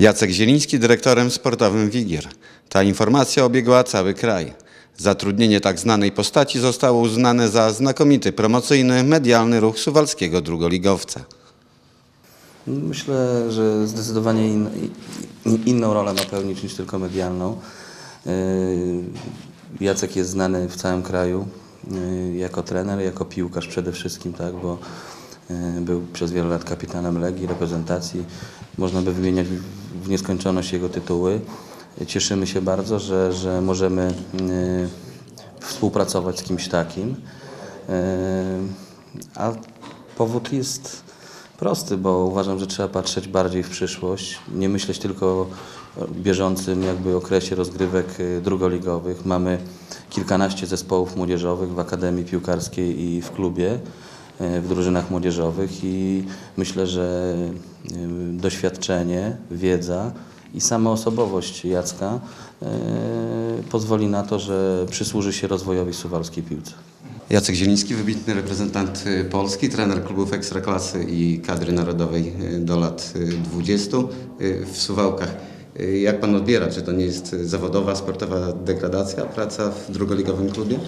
Jacek Zieliński dyrektorem sportowym Wigier. Ta informacja obiegła cały kraj. Zatrudnienie tak znanej postaci zostało uznane za znakomity promocyjny, medialny ruch suwalskiego drugoligowca. Myślę, że zdecydowanie in, in, inną rolę ma pełnić niż tylko medialną. Yy, Jacek jest znany w całym kraju yy, jako trener, jako piłkarz przede wszystkim, tak, bo yy, był przez wiele lat kapitanem Legii, reprezentacji. Można by wymieniać w- nieskończoność jego tytuły. Cieszymy się bardzo, że, że możemy yy, współpracować z kimś takim. Yy, A powód jest prosty, bo uważam, że trzeba patrzeć bardziej w przyszłość, nie myśleć tylko o bieżącym jakby okresie rozgrywek y, drugoligowych. Mamy kilkanaście zespołów młodzieżowych w Akademii Piłkarskiej i w klubie, w drużynach młodzieżowych i myślę, że y, doświadczenie, wiedza i sama osobowość Jacka y, pozwoli na to, że przysłuży się rozwojowi suwalskiej piłce. Jacek Zieliński, wybitny reprezentant Polski, trener klubów Ekstraklasy i kadry narodowej do lat y, 20 y, w Suwałkach. Jak pan odbiera? Czy to nie jest zawodowa, sportowa degradacja, praca w drugoligowym klubie?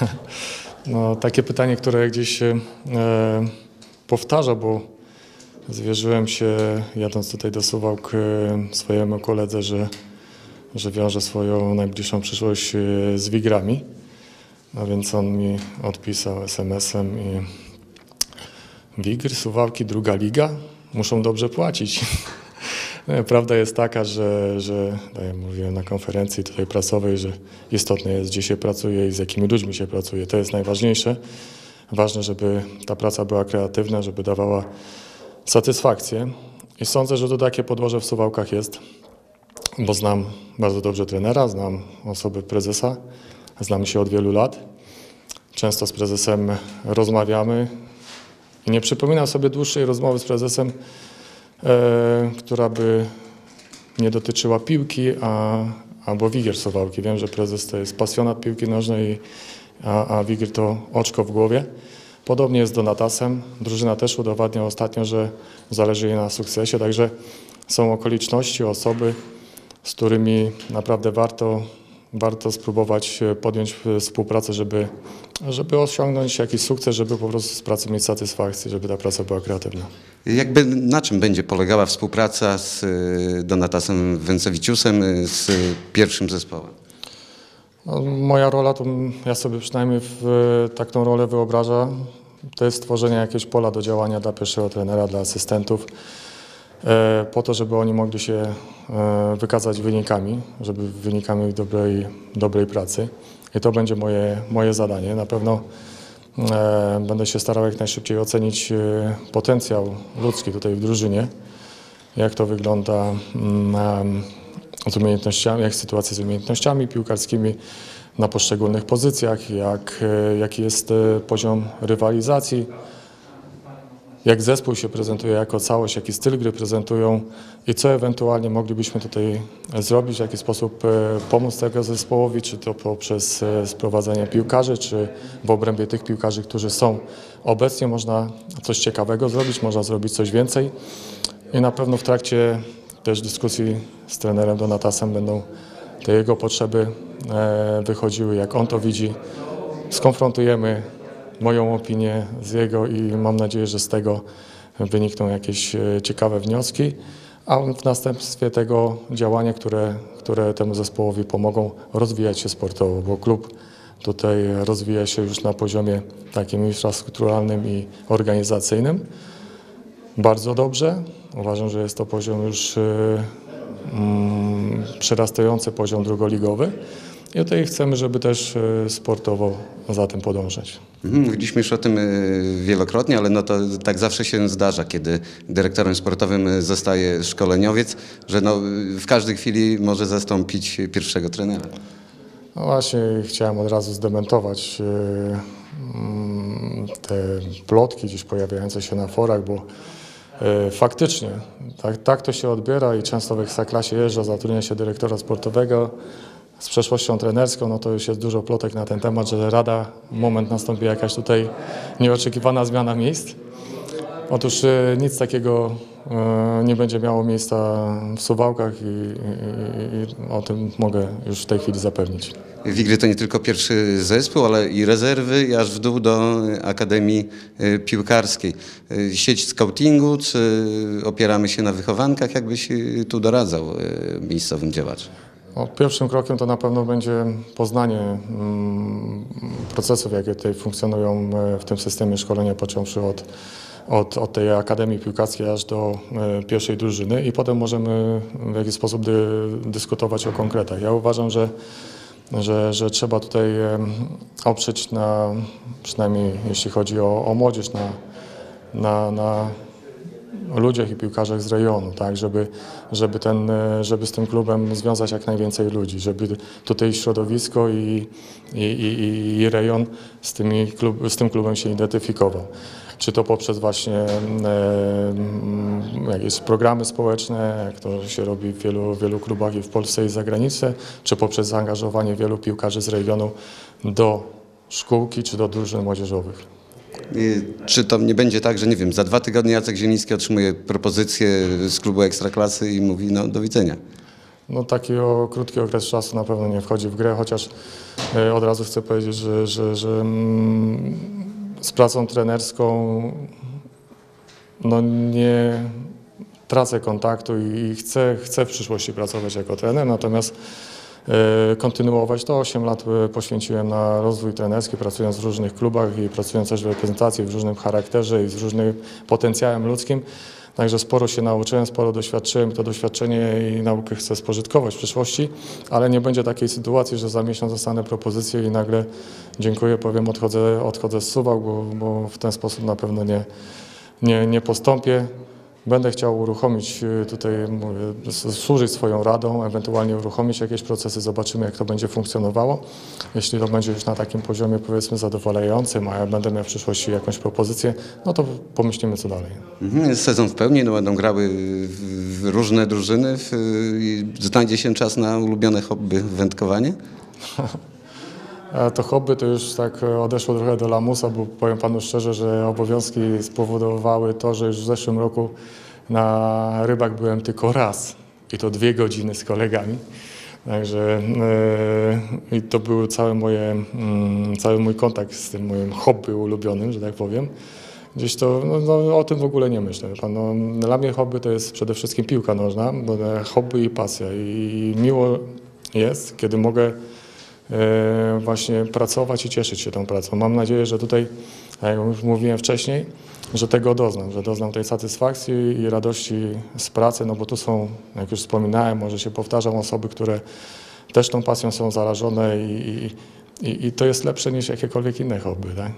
No, takie pytanie, które gdzieś się e, powtarza, bo zwierzyłem się, jadąc tutaj do Suwałk, e, swojemu koledze, że, że wiąże swoją najbliższą przyszłość e, z Wigrami. No więc on mi odpisał SMS-em i Wigr, Suwałki, druga liga, muszą dobrze płacić. No, Prawda jest taka, że, że tak jak mówiłem na konferencji tutaj prasowej, że istotne jest, gdzie się pracuje i z jakimi ludźmi się pracuje. To jest najważniejsze. Ważne, żeby ta praca była kreatywna, żeby dawała satysfakcję. I sądzę, że to takie podłoże w Suwałkach jest, bo znam bardzo dobrze trenera, znam osoby prezesa, znamy się od wielu lat. Często z prezesem rozmawiamy i nie przypominam sobie dłuższej rozmowy z prezesem, e, która by nie dotyczyła piłki, a, albo Wigier Suwałki. Wiem, że prezes to jest pasjonat piłki nożnej, a, a Wigier to oczko w głowie. Podobnie jest z Donatasem. Drużyna też udowadnia ostatnio, że zależy jej na sukcesie, także są okoliczności, osoby, z którymi naprawdę warto, warto spróbować e, podjąć e, współpracę, żeby, żeby osiągnąć jakiś sukces, żeby po prostu z pracy mieć satysfakcję, żeby ta praca była kreatywna. Jakby na czym będzie polegała współpraca z y, Donatasem Węcewiciusem, z pierwszym zespołem? No, moja rola, to ja sobie przynajmniej w, tak tą rolę wyobrażam, to jest stworzenie jakiegoś pola do działania dla pierwszego trenera, dla asystentów, e, po to, żeby oni mogli się e, wykazać wynikami, żeby wynikami dobrej, dobrej pracy. I to będzie moje, moje zadanie. Na pewno e, będę się starał jak najszybciej ocenić e, potencjał ludzki tutaj w drużynie, jak to wygląda mm, z umiejętnościami, jak sytuacja z umiejętnościami piłkarskimi na poszczególnych pozycjach, jak, e, jaki jest e, poziom rywalizacji, jak zespół się prezentuje jako całość, jaki styl gry prezentują i co ewentualnie moglibyśmy tutaj zrobić, w jaki sposób e, pomóc tego zespołowi, czy to poprzez e, sprowadzenie piłkarzy, czy w obrębie tych piłkarzy, którzy są obecnie, można coś ciekawego zrobić, można zrobić coś więcej. I na pewno w trakcie też dyskusji z trenerem Donatasem będą te jego potrzeby e, wychodziły, jak on to widzi. Skonfrontujemy moją opinię z jego i mam nadzieję, że z tego wynikną jakieś e, ciekawe wnioski, a w następstwie tego działania, które, które temu zespołowi pomogą rozwijać się sportowo, bo klub tutaj rozwija się już na poziomie takim infrastrukturalnym i organizacyjnym bardzo dobrze. Uważam, że jest to poziom już e, mm, przerastający poziom drugoligowy. I tutaj chcemy, żeby też e, sportowo za tym podążać. Mhm, Mówiliśmy już o tym y, wielokrotnie, ale no to tak zawsze się zdarza, kiedy dyrektorem sportowym y, zostaje szkoleniowiec, że no, w każdej chwili może zastąpić pierwszego trenera. No właśnie, chciałem od razu zdementować e, mm, te plotki gdzieś pojawiające się na forach, bo e, faktycznie tak, tak to się odbiera i często w Ekstraklasie jeżdża, zatrudnia się dyrektora sportowego z przeszłością trenerską, no to już jest dużo plotek na ten temat, że rada, moment nastąpi jakaś tutaj nieoczekiwana zmiana miejsc. Otóż e, nic takiego e, nie będzie miało miejsca w Suwałkach i, i, i o tym mogę już w tej chwili zapewnić. Wigry to nie tylko pierwszy zespół, ale i rezerwy, i aż w dół do Akademii y, Piłkarskiej. Y, Sieć scoutingu, czy opieramy się na wychowankach? Jakbyś y, tu doradzał y, miejscowym działaczom? No, pierwszym krokiem to na pewno będzie poznanie mm, procesów, jakie tutaj funkcjonują e, w tym systemie szkolenia, począwszy od, od, od tej Akademii Piłkarskiej aż do e, pierwszej drużyny i potem możemy w jakiś sposób dy, dyskutować o konkretach. Ja uważam, że, że, że trzeba tutaj em, oprzeć na, przynajmniej jeśli chodzi o, o młodzież, na, na, na o ludziach i piłkarzach z rejonu, tak, żeby, żeby, ten, e, żeby z tym klubem związać jak najwięcej ludzi, żeby tutaj środowisko i, i, i, i rejon z, tymi klub, z tym klubem się identyfikował. Czy to poprzez właśnie e, m, jakieś programy społeczne, jak to się robi w wielu, wielu klubach i w Polsce i za granicę, czy poprzez zaangażowanie wielu piłkarzy z regionu do szkółki czy do drużyn młodzieżowych. Czy to nie będzie tak, że nie wiem, za dwa tygodnie Jacek Zieliński otrzymuje propozycję z klubu Ekstraklasy i mówi no do widzenia? No taki o krótki okres czasu na pewno nie wchodzi w grę, chociaż e, od razu chcę powiedzieć, że, że, że mm, z pracą trenerską no nie tracę kontaktu i chcę, chcę w przyszłości pracować jako trener, natomiast kontynuować to. 8 lat e, poświęciłem na rozwój trenerski, pracując w różnych klubach i pracując też w reprezentacji w różnym charakterze i z różnym potencjałem ludzkim. Także sporo się nauczyłem, sporo doświadczyłem. To doświadczenie i naukę chcę spożytkować w przyszłości, ale nie będzie takiej sytuacji, że za miesiąc dostanę propozycję i nagle dziękuję, powiem, odchodzę, odchodzę z Suwałk, bo, bo w ten sposób na pewno nie, nie, nie postąpię. Będę chciał uruchomić y, tutaj, mówię, służyć swoją radą, ewentualnie uruchomić jakieś procesy, zobaczymy jak to będzie funkcjonowało. Jeśli to będzie już na takim poziomie powiedzmy zadowalającym, a ja będę miał w przyszłości jakąś propozycję, no to pomyślimy co dalej. Mhm, Jest sezon w pełni, no będą grały różne drużyny. Znajdzie się czas na ulubione hobby, wędkowanie? To hobby to już tak e, odeszło trochę do lamusa, bo powiem panu szczerze, że obowiązki spowodowały to, że już w zeszłym roku na rybach byłem tylko raz i to dwie godziny z kolegami. Także e, i to był cały, moje, mm, cały mój kontakt z tym moim hobby ulubionym, że tak powiem. Gdzieś to, no, no, o tym w ogóle nie myślę. no, dla mnie hobby to jest przede wszystkim piłka nożna, bo hobby i pasja. I miło jest, kiedy mogę właśnie pracować i cieszyć się tą pracą. Mam nadzieję, że tutaj, jak już mówiłem wcześniej, że tego doznam, że doznam tej satysfakcji i radości z pracy, no bo tu są, jak już wspominałem, może się powtarzam, osoby, które też tą pasją są zarażone i, i, i, i to jest lepsze niż jakiekolwiek inne hobby, tak?